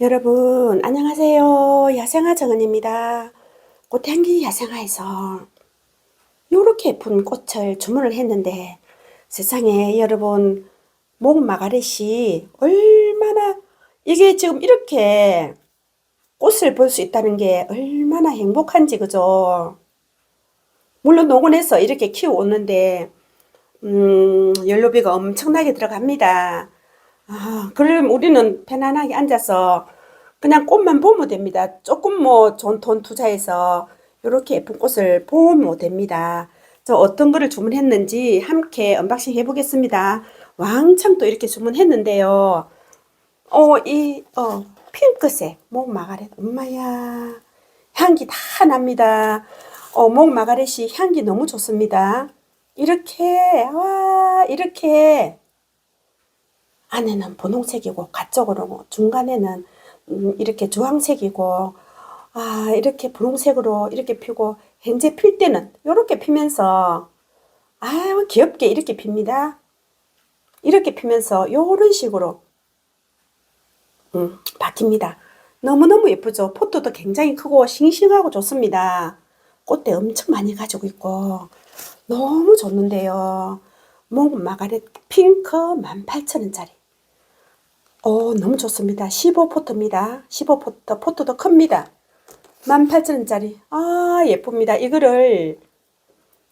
여러분, 안녕하세요. 야생화 정은입니다. 꽃향기 야생화에서 요렇게 예쁜 꽃을 주문을 했는데 세상에 여러분, 목 마가렛이 얼마나 이게 지금 이렇게 꽃을 볼 수 있다는 게 얼마나 행복한지 그죠? 물론 농원에서 이렇게 키워오는데 음, 연료비가 엄청나게 들어갑니다. 아, 그럼 우리는 편안하게 앉아서 그냥 꽃만 보면 됩니다. 조금 뭐 돈 투자해서 이렇게 예쁜 꽃을 보면 됩니다. 저 어떤 거를 주문했는지 함께 언박싱 해보겠습니다. 왕창 또 이렇게 주문했는데요. 어, 이, 어, 핑크색 목 마가렛. 엄마야. 향기 다 납니다. 어, 목 마가렛이 향기 너무 좋습니다. 이렇게, 와, 이렇게 안에는 분홍색이고 가쪽으로 중간에는 음, 이렇게 주황색이고 아 이렇게 분홍색으로 이렇게 피고 현재 필 때는 이렇게 피면서 아유 귀엽게 이렇게 핍니다. 이렇게 피면서 요런 식으로 음, 바뀝니다. 너무너무 예쁘죠? 포토도 굉장히 크고 싱싱하고 좋습니다. 꽃대 엄청 많이 가지고 있고 너무 좋는데요. 목 마가렛 핑크 18,000원짜리. 어, 너무 좋습니다. 15포트입니다. 15포트, 포트도 큽니다. 18,000원짜리. 아, 예쁩니다. 이거를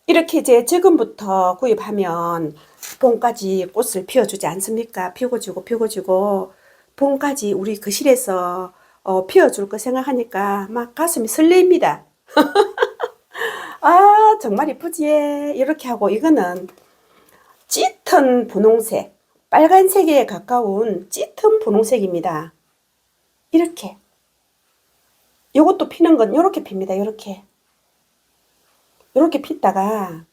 이렇게 이제 지금부터 구입하면 봄까지 꽃을 피워주지 않습니까? 피워주고 피워주고 봄까지 우리 거실에서 어, 피워줄 거 생각하니까 막 가슴이 설레입니다. 아, 정말 이쁘지? 이렇게 하고 이거는 짙은 분홍색, 빨간색에 가까운 짙은 분홍색입니다. 이렇게. 요것도 피는 건 요렇게 핍니다. 요렇게. 요렇게 피다가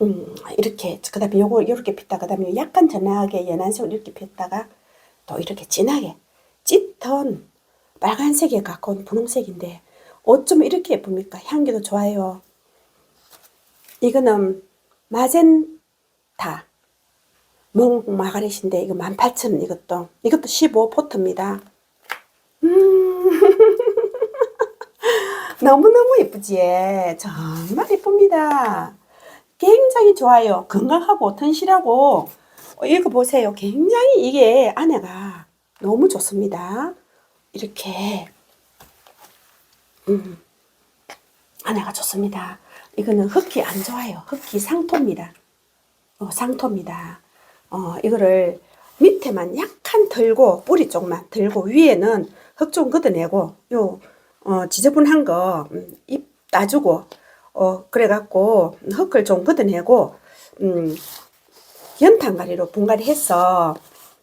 음, 이렇게 그 다음에 요거 요렇게 피다 그다음에 약간 전하게 연한색으로 이렇게 폈다가 또 이렇게 진하게 짙은 빨간색에 가까운 분홍색인데 어쩜 이렇게 예쁩니까? 향기도 좋아요. 이거는 마젠타 몽 마가렛인데 이거 18,000원 이것도 이것도 15포트입니다. 음 너무너무 예쁘지? 정말 예쁩니다. 굉장히 좋아요. 건강하고 튼실하고 어, 이거 보세요. 굉장히 이게 안에가 너무 좋습니다. 이렇게 음, 안에가 좋습니다. 이거는 흙이 안 좋아요. 흙이 상토입니다. 어, 상토입니다. 어, 이거를 밑에만 약간 들고 뿌리 쪽만 들고 위에는 흙 좀 걷어내고 요 어, 지저분한 거 음, 입 따주고 어, 그래갖고 흙을 좀 걷어내고 음, 연탄가리로 분갈이 해서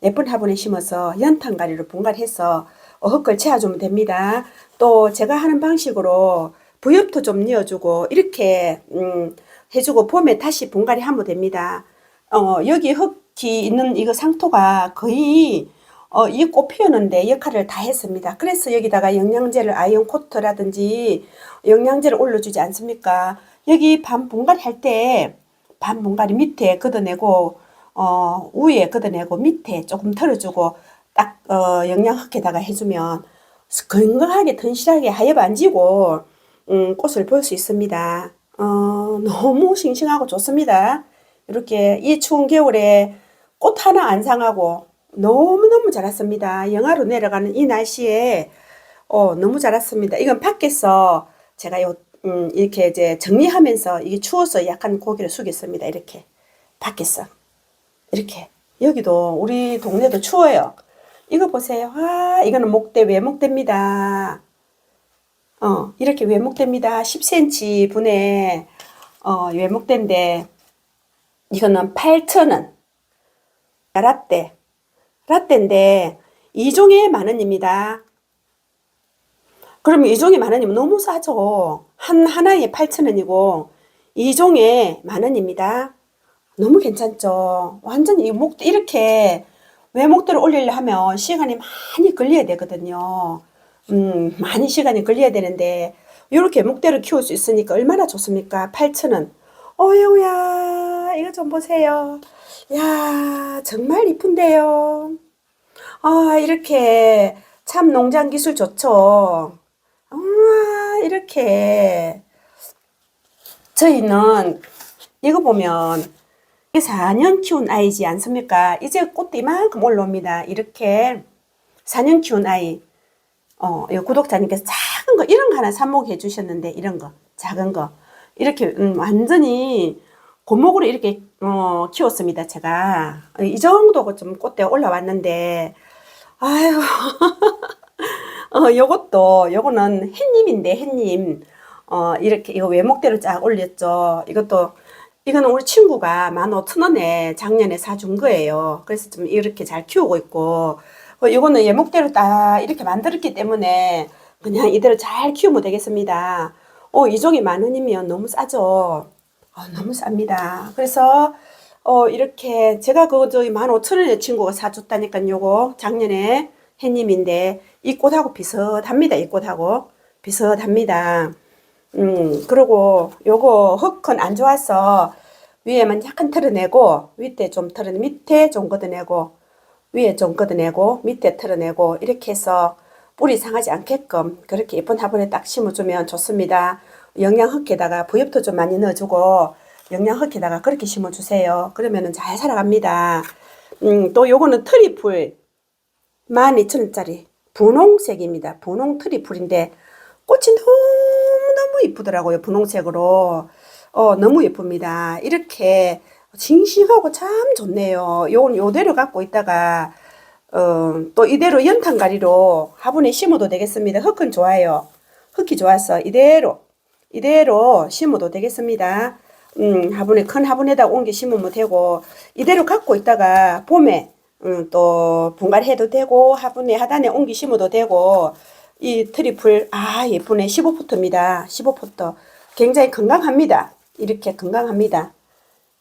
예쁜 화분에 심어서 연탄가리로 분갈이 해서 어, 흙을 채워주면 됩니다. 또 제가 하는 방식으로 부엽도 좀 넣어주고 이렇게 음, 해주고 봄에 다시 분갈이 하면 됩니다. 어, 여기 흙 이 있는 이거 상토가 거의 어, 이 꽃 피우는데 역할을 다 했습니다. 그래서 여기다가 영양제를 아이언 코트라든지 영양제를 올려주지 않습니까? 여기 반 분갈이 할 때 반 분갈이 밑에 걷어내고 어, 위에 걷어내고 밑에 조금 털어주고 딱 어, 영양 흙에다가 해주면 건강하게 튼실하게 하엽 안 지고 음, 꽃을 볼 수 있습니다. 어, 너무 싱싱하고 좋습니다. 이렇게 이 추운 겨울에 꽃 하나 안 상하고 너무너무 자랐습니다. 영하로 내려가는 이 날씨에 어, 너무 자랐습니다. 이건 밖에서 제가 요, 음, 이렇게 이제 정리하면서 이게 추워서 약간 고개를 숙였습니다. 이렇게 밖에서 이렇게 여기도 우리 동네도 추워요. 이거 보세요. 아, 이거는 목대 외목대입니다. 어, 이렇게 외목대입니다. 10cm 분에 어, 외목대인데 이거는 8,000원. 라떼. 라떼인데 2종에 만 원입니다. 그러면 2종에 만 원이면 너무 싸죠. 한 하나에 8,000원이고 2종에 만 원입니다. 너무 괜찮죠. 완전 이 목대 이렇게 외목대를 올리려 하면 시간이 많이 걸려야 되거든요. 음, 많이 시간이 걸려야 되는데 이렇게 목대를 키울 수 있으니까 얼마나 좋습니까? 8,000원. 어여우 야, 이거 좀 보세요. 야, 정말 이쁜데요. 아, 이렇게 참 농장 기술 좋죠. 우와, 이렇게. 저희는 이거 보면 이게 4년 키운 아이지 않습니까? 이제 꽃도 이만큼 올라옵니다. 이렇게 4년 키운 아이. 어, 이 구독자님께서 작은 거, 이런 거 하나 삽목해 주셨는데, 이런 거, 작은 거. 이렇게, 음, 완전히 고목으로 이렇게, 어, 키웠습니다, 제가. 이 정도 좀 꽃대 올라왔는데, 아유, 어, 요것도, 요거는 햇님인데, 햇님. 어, 이렇게, 이거 외목대로 쫙 올렸죠. 이것도, 이거는 우리 친구가 15,000원에 작년에 사준 거예요. 그래서 좀 이렇게 잘 키우고 있고, 어, 이거는 예목대로 딱 이렇게 만들었기 때문에 그냥 이대로 잘 키우면 되겠습니다. 어, 이 종이 만 원이면 너무 싸죠? 어, 너무 쌉니다. 그래서, 어, 이렇게 제가 그거 저기 만 오천 원에 친구가 사줬다니까 요거 작년에 햇님인데 이 꽃하고 비슷합니다. 이 꽃하고 비슷합니다. 음, 그리고 요거 흙은 안 좋아서 위에만 약간 털어내고 밑에 좀 털어 밑에 좀 걷어내고 위에 좀 걷어내고 밑에 털어내고 이렇게 해서 뿌리 상하지 않게끔 그렇게 예쁜 화분에 딱 심어주면 좋습니다. 영양 흙에다가 부엽도 좀 많이 넣어주고 영양 흙에다가 그렇게 심어주세요. 그러면은 잘 살아갑니다. 음, 또 요거는 트리플 12,000원짜리 분홍색입니다. 분홍 트리플인데 꽃이 너무너무 이쁘더라고요. 분홍색으로. 어, 너무 예쁩니다. 이렇게 싱싱하고 참 좋네요. 요건 요대로 갖고 있다가 어, 또 이대로 연탄가리로 화분에 심어도 되겠습니다. 흙은 좋아요. 흙이 좋아서 이대로 이대로 심어도 되겠습니다. 음, 화분에 큰 화분에다 옮겨 심으면 되고 이대로 갖고 있다가 봄에 음, 또 분갈해도 되고 화분에 하단에 옮겨 심어도 되고 이 트리플 아 예쁘네 15포트입니다. 15포트 굉장히 건강합니다. 이렇게 건강합니다.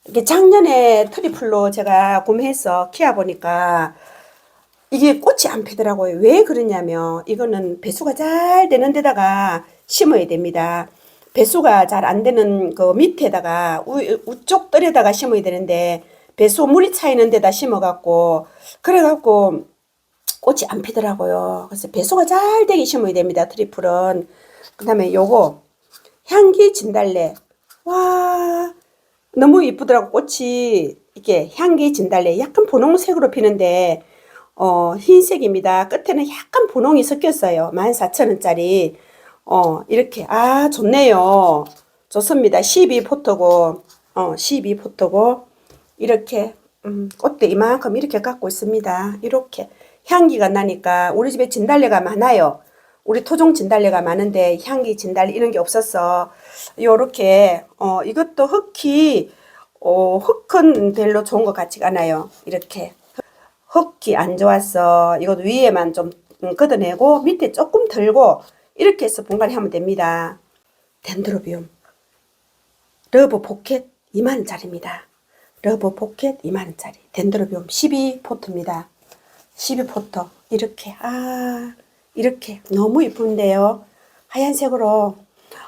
이게 작년에 트리플로 제가 구매해서 키워 보니까 이게 꽃이 안 피더라고요. 왜 그러냐면 이거는 배수가 잘 되는 데다가 심어야 됩니다. 배수가 잘 안 되는 그 밑에다가 우, 우쪽 떨에다가 심어야 되는데 배수 물이 차 있는 데다 심어갖고 그래갖고 꽃이 안 피더라고요. 그래서 배수가 잘 되게 심어야 됩니다. 트리플은. 그 다음에 요거 향기 진달래. 와 너무 이쁘더라고 꽃이 이게 향기 진달래 약간 분홍색으로 피는데 어 흰색입니다. 끝에는 약간 분홍이 섞였어요. 14,000원짜리 어 이렇게 아 좋네요. 좋습니다. 12포트고 어 12포트고 이렇게 음, 꽃대 이만큼 이렇게 갖고 있습니다. 이렇게 향기가 나니까 우리 집에 진달래가 많아요. 우리 토종 진달래가 많은데 향기 진달래 이런 게 없었어. 요렇게 어 이것도 흙이 어 흙은 별로 좋은 것 같지가 않아요. 이렇게 흙이 안 좋았어. 이것도 위에만 좀 음, 걷어내고 밑에 조금 덜고 이렇게 해서 분갈이 하면 됩니다. 덴드로비움 러브 포켓 2만원짜리입니다. 러브 포켓 2만원짜리 덴드로비움 12포트입니다. 12포트 이렇게 아 이렇게 너무 이쁜데요. 하얀색으로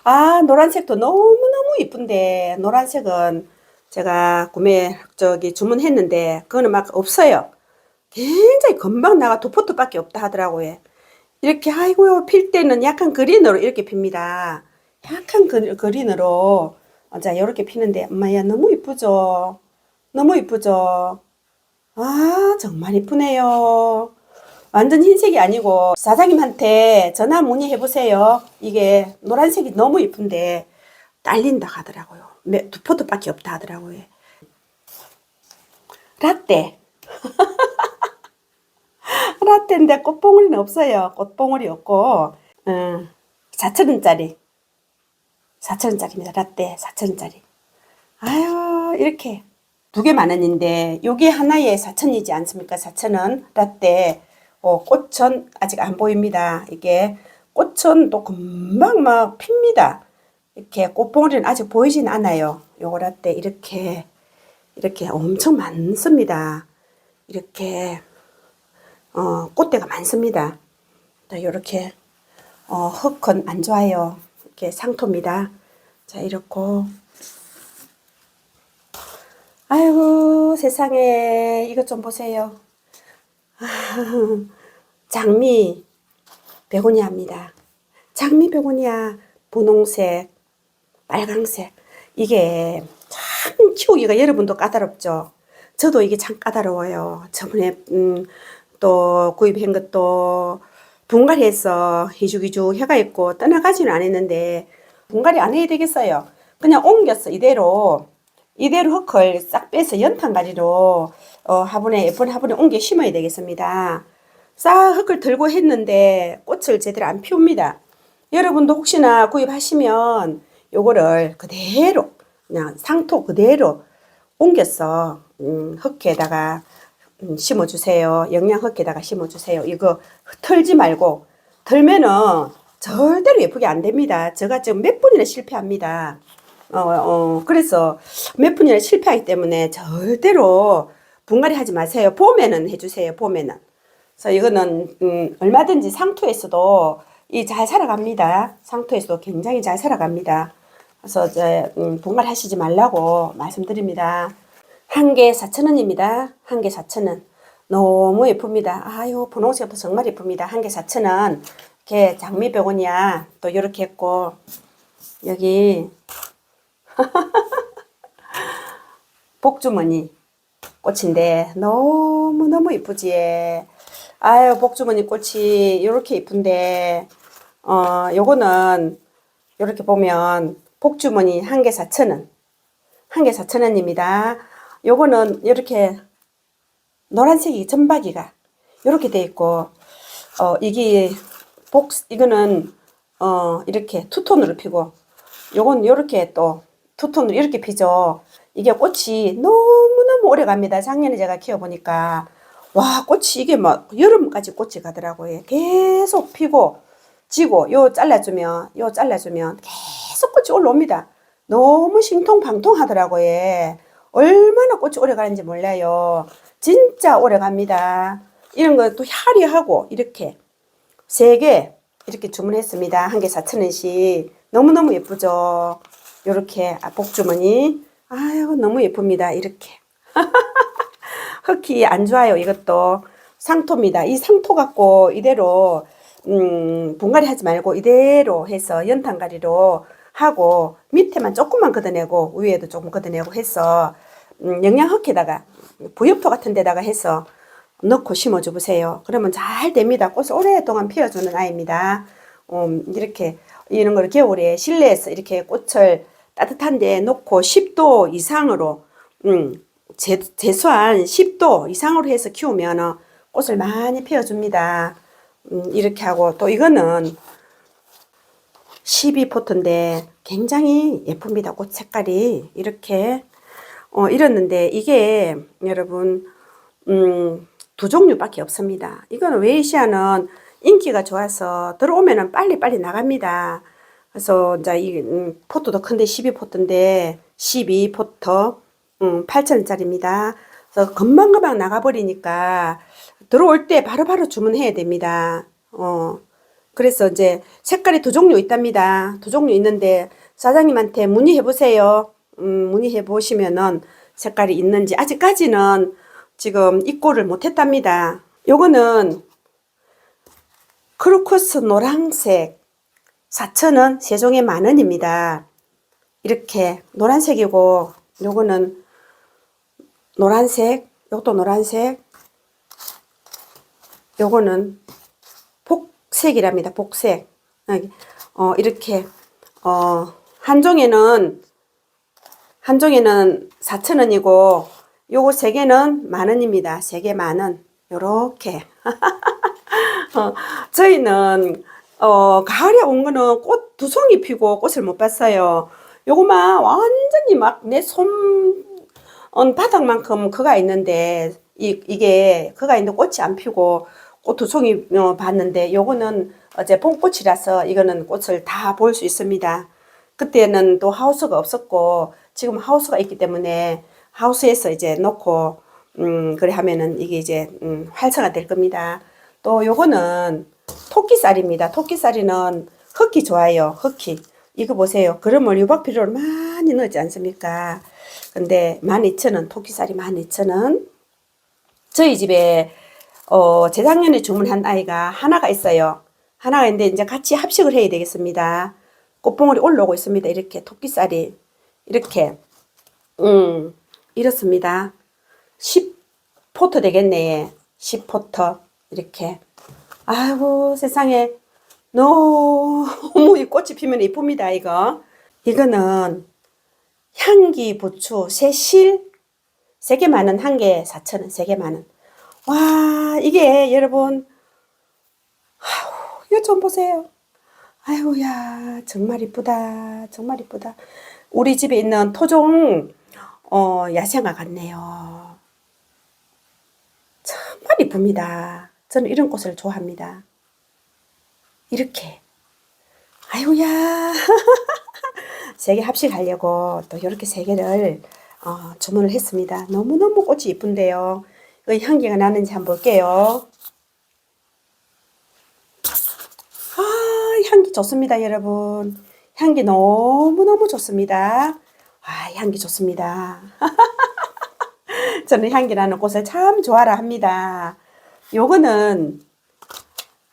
아 노란색도 너무너무 이쁜데 노란색은 제가 구매 저기 주문했는데 그거는 막 없어요. 굉장히 금방 나가 두 포트밖에 없다 하더라고요. 이렇게 아이고요 필 때는 약간 그린으로 이렇게 핍니다. 약간 그, 그린으로 어, 자 이렇게 피는데 엄마야 너무 이쁘죠. 너무 이쁘죠. 아 정말 이쁘네요. 완전 흰색이 아니고 사장님한테 전화 문의해 보세요. 이게 노란색이 너무 이쁜데 딸린다 하더라고요. 몇- 두 포트밖에 없다 하더라고요. 라떼. 라떼인데 꽃봉오리는 없어요. 꽃봉오리 없고, 음, 4천원짜리. 4천원짜리입니다. 라떼 4천원짜리. 아유, 이렇게 두 개 만 원인데, 요게 하나에 4천이지 않습니까? 4천원 라떼. 어, 꽃은 아직 안 보입니다. 이게 꽃은 또 금방 막 핍니다. 이렇게 꽃봉오리는 아직 보이진 않아요. 요거 라떼 이렇게, 이렇게 엄청 많습니다. 이렇게, 어, 꽃대가 많습니다. 자, 이렇게, 어, 흙은 안 좋아요. 이렇게 상토입니다. 자, 이렇고. 아이고, 세상에, 이것 좀 보세요. 장미, 베고니아입니다. 장미 베고니아 분홍색, 빨강색 이게 참 키우기가 여러분도 까다롭죠. 저도 이게 참 까다로워요. 저번에 음, 또 구입한 것도 분갈이해서 희죽희죽 해가 있고 떠나가지는 않았는데 분갈이 안 해야 되겠어요. 그냥 옮겼어 이대로 이대로 흙을 싹 빼서 연탄가리로 어, 화분에 예쁜 화분에 옮겨 심어야 되겠습니다. 싹 흙을 들고 했는데 꽃을 제대로 안 피웁니다. 여러분도 혹시나 구입하시면 요거를 그대로 그냥 상토 그대로 옮겨서 음, 흙에다가 음, 심어주세요. 영양 흙에다가 심어주세요. 이거 털지 말고 털면은 절대로 예쁘게 안 됩니다. 제가 지금 몇 번이나 실패합니다. 어, 어, 그래서 몇 번이나 실패하기 때문에 절대로 분갈이 하지 마세요. 봄에는 해주세요. 봄에는. 그래서 이거는 음, 얼마든지 상토에서도 이 잘 살아갑니다. 상토에서도 굉장히 잘 살아갑니다. 그래서 이제 음, 분갈 하시지 말라고 말씀드립니다. 한 개 4,000원입니다. 한 개 4,000원. 너무 예쁩니다. 아유, 분홍색도 정말 예쁩니다. 한 개 4,000원. 이렇게 장미 베고니아 또 이렇게 했고 여기 복주머니 꽃인데 너무너무 이쁘지. 아유, 복주머니 꽃이 이렇게 이쁜데 어, 요거는 이렇게 보면 복주머니 한 개 4,000원. 한 개 4,000원입니다. 요거는 이렇게 노란색이 점박이가 이렇게 돼 있고 어 이게 복 이거는 어 이렇게 투톤으로 피고 요건 이렇게 또 투톤으로 이렇게 피죠. 이게 꽃이 너무너무 오래 갑니다. 작년에 제가 키워 보니까 와 꽃이 이게 막 여름까지 꽃이 가더라고요. 계속 피고 지고 요 잘라주면 요 잘라주면 계속 꽃이 올라옵니다. 너무 신통방통하더라고요. 얼마나 꽃이 오래 가는지 몰라요. 진짜 오래 갑니다. 이런 것도 화려하고 이렇게 세 개 이렇게 주문했습니다. 한 개 4,000원씩. 너무너무 예쁘죠? 요렇게 아, 복주머니. 아유, 너무 예쁩니다. 이렇게. 흙이 안 좋아요. 이것도 상토입니다. 이 상토 갖고 이대로 음, 분갈이 하지 말고 이대로 해서 연탄가리로 하고 밑에만 조금만 걷어내고 위에도 조금 걷어내고 해서 음, 영양 흙에다가 부엽토 같은 데다가 해서 넣고 심어줘 보세요. 그러면 잘 됩니다. 꽃을 오랫동안 피워주는 아이입니다. 음, 이렇게 이런 걸 겨울에 실내에서 이렇게 꽃을 따뜻한 데 놓고 10도 이상으로 음, 제, 최소한 10도 이상으로 해서 키우면 어, 꽃을 많이 피워줍니다. 음, 이렇게 하고 또 이거는 12포트인데 굉장히 예쁩니다. 꽃 색깔이 이렇게 어, 이랬는데 이게 여러분 음, 두 종류밖에 없습니다. 이거는 웨이시아는 인기가 좋아서 들어오면은 빨리빨리 나갑니다. 그래서 이제 이 음, 포트도 큰데 12포트인데 12포트 음, 8,000원짜리입니다. 그래서 금방금방 나가버리니까 들어올 때 바로바로 주문해야 됩니다. 어, 그래서 이제 색깔이 두 종류 있답니다. 두 종류 있는데 사장님한테 문의해 보세요. 음, 문의해 보시면은 색깔이 있는지 아직까지는 지금 입고를 못 했답니다. 요거는 크로커스 노란색 4,000원 세종에 만원입니다. 이렇게 노란색이고 요거는 노란색 요것도 노란색 요거는 복색이랍니다. 복색. 어, 이렇게, 어, 한 종에는, 한 종에는 4,000원이고, 요거 세 개는 만 원입니다. 세 개 만 원. 요렇게. 어, 저희는, 어, 가을에 온 거는 꽃 두 송이 피고 꽃을 못 봤어요. 요거만 완전히 막 내 손, 어, 바닥만큼 그가 있는데, 이, 이게 그가 있는 꽃이 안 피고, 꽃두 송이 어, 봤는데 요거는 어제 봄꽃이라서 이거는 꽃을 다 볼 수 있습니다. 그때는 또 하우스가 없었고 지금 하우스가 있기 때문에 하우스에서 이제 놓고 음 그래 하면은 이게 이제 음 활성화 될 겁니다. 또 요거는 토끼살입니다. 토끼살이는 흙이 좋아요. 흙이. 이거 보세요. 그러면 유박 비료를 많이 넣지 않습니까? 근데 12,000원, 토끼살이 12,000원. 저희 집에 어, 재작년에 주문한 아이가 하나가 있어요. 하나가 있는데 이제 같이 합식을 해야 되겠습니다. 꽃봉오리 올라오고 있습니다. 이렇게 토끼살이 이렇게 음 이렇습니다. 10포터 되겠네. 10포터 이렇게 아이고 세상에 너무 이 꽃이 피면 이쁩니다 이거 이거는 향기 부추 새실 세개 만원 한개 4천원 세개 만원 와 이게 여러분 아우 이거 좀 보세요. 아이고야 정말 이쁘다 정말 이쁘다. 우리 집에 있는 토종 어, 야생화 같네요. 정말 이쁩니다. 저는 이런 꽃을 좋아합니다. 이렇게. 아이고야. 세 개 합식하려고 또 이렇게 세 개를 어, 주문을 했습니다. 너무너무 꽃이 이쁜데요. 그 향기가 나는지 한번 볼게요. 아, 향기 좋습니다, 여러분. 향기 너무너무 좋습니다. 아, 향기 좋습니다. 저는 향기 나는 꽃을 참 좋아라 합니다. 요거는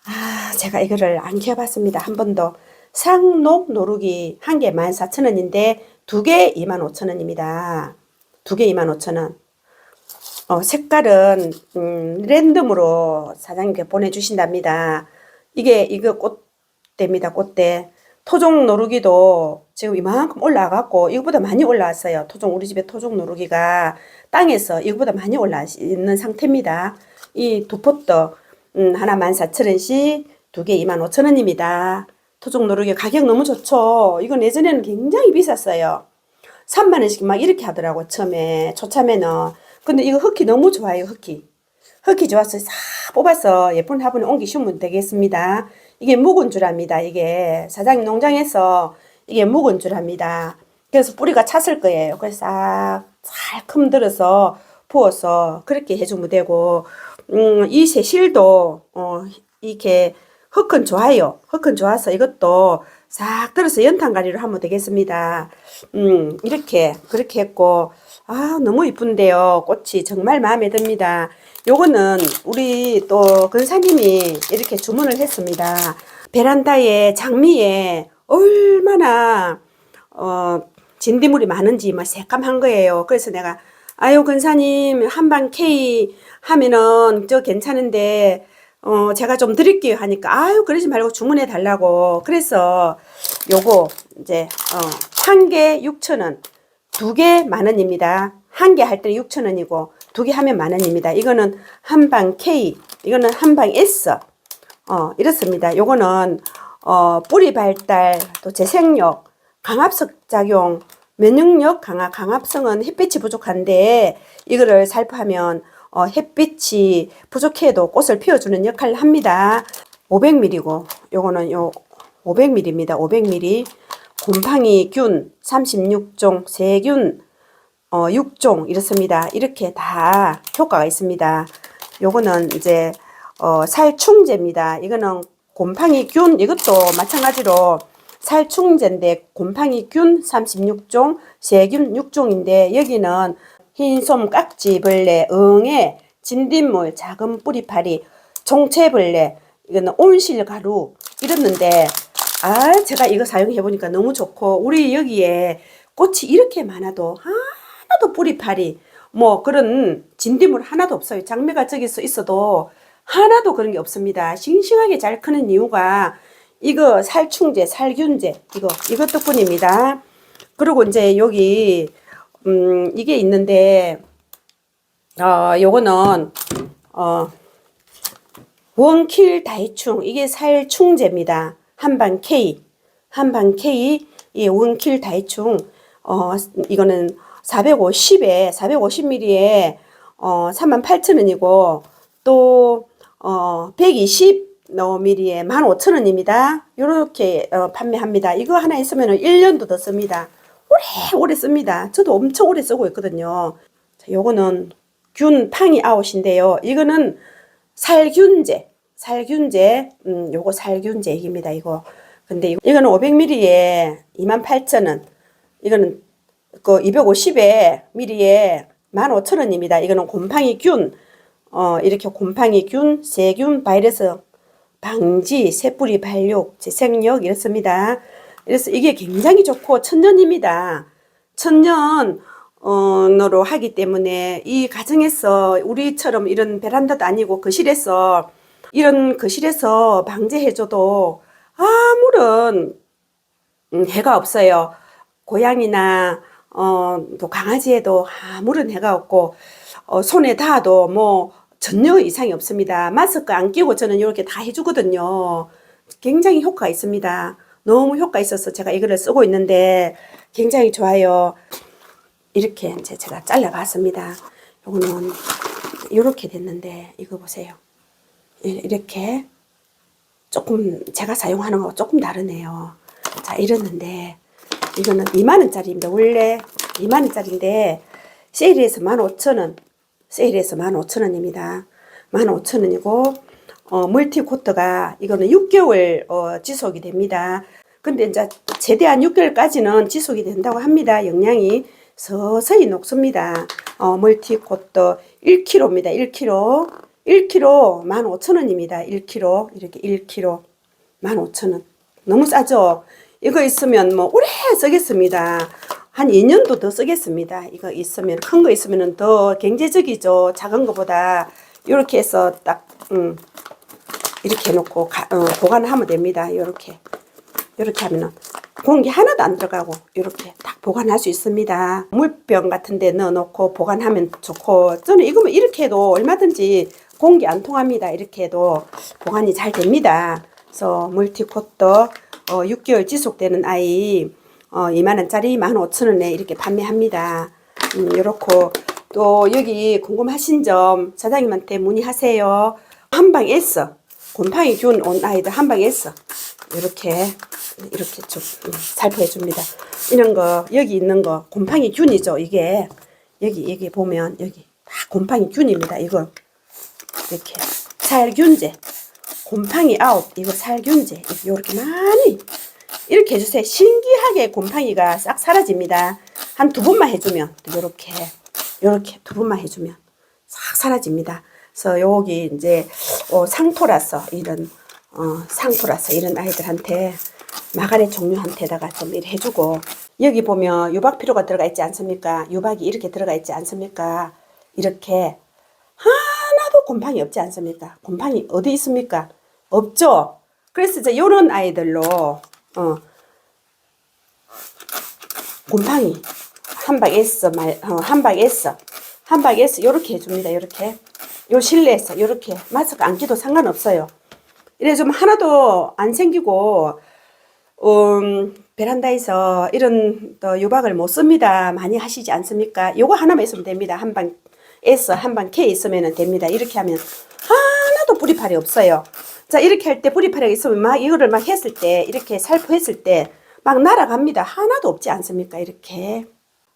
아, 제가 이거를 안 키워봤습니다. 한 번도. 상록 노루기 한 개 14,000원인데 두 개 25,000원입니다. 두 개 25,000원. 어, 색깔은 음, 랜덤으로 사장님께 보내주신답니다. 이게 이거 꽃대입니다. 꽃대. 토종 노루기도 지금 이만큼 올라가고 이거보다 많이 올라왔어요. 토종 우리 집에 토종 노루기가 땅에서 이거보다 많이 올라 있는 상태입니다. 이 두 포트 음, 하나 14,000원씩 두 개 25,000원입니다. 토종 노루기 가격 너무 좋죠. 이건 예전에는 굉장히 비쌌어요. 3만 원씩 막 이렇게 하더라고 처음에 초참에는. 근데 이거 흙이 너무 좋아요 흙이. 흙이 좋아서 싹 뽑아서 예쁜 화분에 옮기시면 되겠습니다. 이게 묵은 줄합니다. 이게 사장님 농장에서 이게 묵은 줄합니다. 그래서 뿌리가 찼을 거예요. 그래서 싹 살큼 들어서 부어서 그렇게 해주면 되고 음, 이 새실도 어, 이렇게 흙은 좋아요. 흙은 좋아서 이것도 싹 들어서 연탄가리로 하면 되겠습니다. 음, 이렇게, 그렇게 했고, 아, 너무 이쁜데요. 꽃이 정말 마음에 듭니다. 요거는 우리 또 근사님이 이렇게 주문을 했습니다. 베란다에 장미에 얼마나, 어, 진딧물이 많은지 막 새까만 거예요. 그래서 내가, 아유, 근사님, 한방 K 하면은 저 괜찮은데, 어, 제가 좀 드릴게요 하니까, 아유, 그러지 말고 주문해 달라고. 그래서 요거, 이제, 어, 한 개 6,000원, 두 개 만원입니다. 한 개 할 때는 6,000원이고, 두 개 하면 만원입니다. 이거는 한방 K, 이거는 한방 S. 어, 이렇습니다. 요거는, 어, 뿌리 발달, 또 재생력, 강압석 작용, 면역력 강화, 강압성은 햇빛이 부족한데, 이거를 살포하면, 어, 햇빛이 부족해도 꽃을 피워주는 역할을 합니다. 500ml고 요거는 요 500ml입니다. 500ml 곰팡이 균 36종 세균 어, 6종 이렇습니다. 이렇게 다 효과가 있습니다. 요거는 이제 어, 살충제입니다. 이거는 곰팡이 균 이것도 마찬가지로 살충제인데 곰팡이 균 36종, 세균 6종인데 여기는 흰솜 깍지벌레, 응애, 진딧물, 작은 뿌리파리, 종채벌레, 이거는 온실가루 이랬는데 아 제가 이거 사용해 보니까 너무 좋고 우리 여기에 꽃이 이렇게 많아도 하나도 뿌리파리 뭐 그런 진딧물 하나도 없어요. 장미가 저기서 있어도 하나도 그런 게 없습니다. 싱싱하게 잘 크는 이유가 이거 살충제, 살균제 이거 이것 덕분입니다. 그리고 이제 여기 음, 이게 있는데, 어, 요거는, 어, 원킬 다이충. 이게 살충제입니다. 한방 K. 한방 K. 이 원킬 다이충. 어, 이거는 450에, 450ml에, 어, 38,000원이고, 또, 어, 120 ml에 15,000원입니다. 요렇게, 어, 판매합니다. 이거 하나 있으면 1년도 더 씁니다. 오래 오래 씁니다. 저도 엄청 오래 쓰고 있거든요. 자, 요거는 균 팡이 아웃인데요. 이거는 살균제, 살균제, 음, 요거 살균제 입니다. 이거. 근데 이거, 이거는 500ml에 28,000원. 이거는 그 250에 ml에 15,000원입니다. 이거는 곰팡이 균, 어, 이렇게 곰팡이 균, 세균, 바이러스 방지, 새뿌리 발육, 재생력 이렇습니다. 그래서 이게 굉장히 좋고 천년입니다. 천년 어로 하기 때문에 이 가정에서 우리처럼 이런 베란다도 아니고 거실에서 이런 거실에서 방제해줘도 아무런 음, 해가 없어요. 고양이나 어, 또 강아지에도 아무런 해가 없고 어, 손에 닿아도 뭐 전혀 이상이 없습니다. 마스크 안 끼고 저는 이렇게 다 해주거든요. 굉장히 효과가 있습니다. 너무 효과 있어서 제가 이거를 쓰고 있는데 굉장히 좋아요. 이렇게 이제 제가 잘라봤습니다. 요거는 이렇게 됐는데 이거 보세요. 이- 이렇게 조금 제가 사용하는 거 조금 다르네요. 자 이랬는데 이거는 2만 원짜리입니다. 원래 2만 원짜리인데 세일해서 15,000원 세일해서 15,000원입니다. 15,000원이고 어, 멀티 코트가 이거는 6개월 어, 지속이 됩니다. 근데 이제 최대한 6개월까지는 지속이 된다고 합니다. 영양이 서서히 녹습니다. 어, 멀티 코트 1kg입니다. 1kg. 1kg 15,000원입니다. 1kg. 이렇게 1kg 15,000원. 너무 싸죠? 이거 있으면 뭐 오래 쓰겠습니다. 한 2년도 더 쓰겠습니다. 이거 있으면 큰 거 있으면 더 경제적이죠. 작은 거보다 이렇게 해서 딱 음, 이렇게 해놓고 가- 어, 보관하면 됩니다. 이렇게 이렇게 하면은 공기 하나도 안 들어가고 이렇게 딱 보관할 수 있습니다. 물병 같은 데 넣어놓고 보관하면 좋고 저는 이거면 이렇게 해도 얼마든지 공기 안 통합니다. 이렇게 해도 보관이 잘 됩니다. 그래서 멀티코터 어, 6개월 지속되는 아이 어, 2만원짜리 15,000원에 이렇게 판매합니다. 음, 요렇고 또 여기 궁금하신 점 사장님한테 문의하세요. 한방 S 곰팡이 균 온 아이들 한방 S 이렇게 이렇게 좀 음, 살포해 줍니다. 이런 거 여기 있는 거 곰팡이 균이죠. 이게 여기 여기 보면 여기 다 곰팡이 균입니다. 이거 이렇게 살균제 곰팡이 아웃 이거 살균제 이렇게 많이 이렇게 해주세요. 신기하게 곰팡이가 싹 사라집니다. 한 두 번만 해주면 이렇게 이렇게 두 번만 해주면 싹 사라집니다. 그래서 여기 이제 어, 상토라서 이런 어, 상토라서 이런 아이들한테 마가렛 종류한테다가 좀 이렇게 해주고 여기 보면 유박 피로가 들어가 있지 않습니까? 유박이 이렇게 들어가 있지 않습니까? 이렇게 하나도 곰팡이 없지 않습니까? 곰팡이 어디 있습니까? 없죠. 그래서 이제 요런 아이들로 어 곰팡이 한방 S 말 어, 한방 S 한방 S 요렇게 해줍니다. 요렇게 요 실내에서 요렇게 마스크 안 끼도 상관없어요. 이래 좀 하나도 안 생기고 음, 베란다에서 이런 또 유박을 못 씁니다. 많이 하시지 않습니까? 요거 하나만 있으면 됩니다. 한 방 S, 한 방 K 있으면 됩니다. 이렇게 하면 하나도 뿌리팔이 없어요. 자, 이렇게 할 때 뿌리팔이 있으면 막 이거를 막 했을 때, 이렇게 살포했을 때 막 날아갑니다. 하나도 없지 않습니까? 이렇게.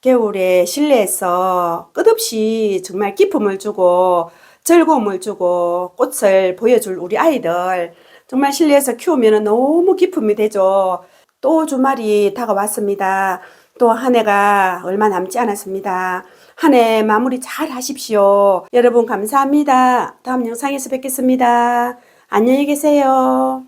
겨울에 실내에서 끝없이 정말 기쁨을 주고 즐거움을 주고 꽃을 보여줄 우리 아이들 정말 실내에서 키우면 너무 기쁨이 되죠. 또 주말이 다가왔습니다. 또 한 해가 얼마 남지 않았습니다. 한 해 마무리 잘 하십시오. 여러분 감사합니다. 다음 영상에서 뵙겠습니다. 안녕히 계세요.